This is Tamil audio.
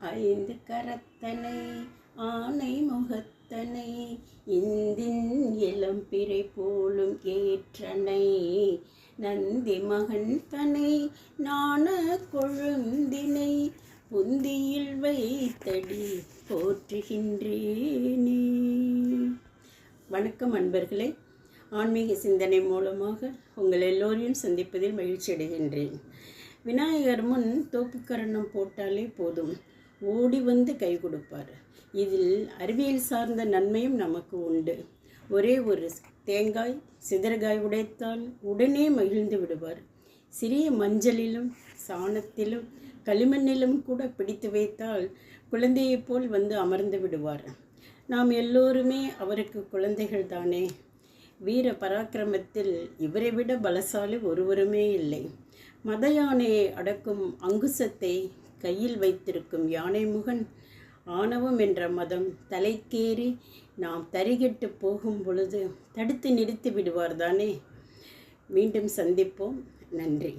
ஐந்து கரத்தனை ஆனை முகத்தனை இந்தின் இளம்பிறை போலும் ஏற்றனை நந்தி மகன் தனை நாண கொழுந்தினை புந்தியில் வைத்தடி போற்றுகின்றேனே. வணக்கம் அன்பர்களே. ஆன்மீக சிந்தனை மூலமாக உங்கள் எல்லோரையும் சந்திப்பதில் மகிழ்ச்சி அடைகின்றேன் விநாயகர் முன் தோப்புக்கரணம் போட்டாலே போதும். ஓடி வந்து கை கொடுப்பார். இதில் அறிவியல் சார்ந்த நன்மையும் நமக்கு உண்டு. ஒரே ஒரு தேங்காய் சிதறகாய் உடைத்தால் உடனே மகிழ்ந்து விடுவார். சிறிய மஞ்சளிலும் சாணத்திலும் களிமண்ணிலும் கூட பிடித்து வைத்தால் குழந்தையைப் போல் வந்து அமர்ந்து விடுவார். நாம் எல்லோருமே அவருக்கு குழந்தைகள் தானே. வீர பராக்கிரமத்தில் இவரை விட பலசாலி ஒருவருமே இல்லை. மத யானையை அடக்கும் அங்குசத்தை கையில் வைத்திருக்கும் யானை முகன் ஆணவம் என்ற மதம் தலைக்கேறி நாம் தரிகெட்டு போகும் பொழுது தடுத்து நிறுத்தி விடுவார் தானே? மீண்டும் சந்திப்போம். நன்றி.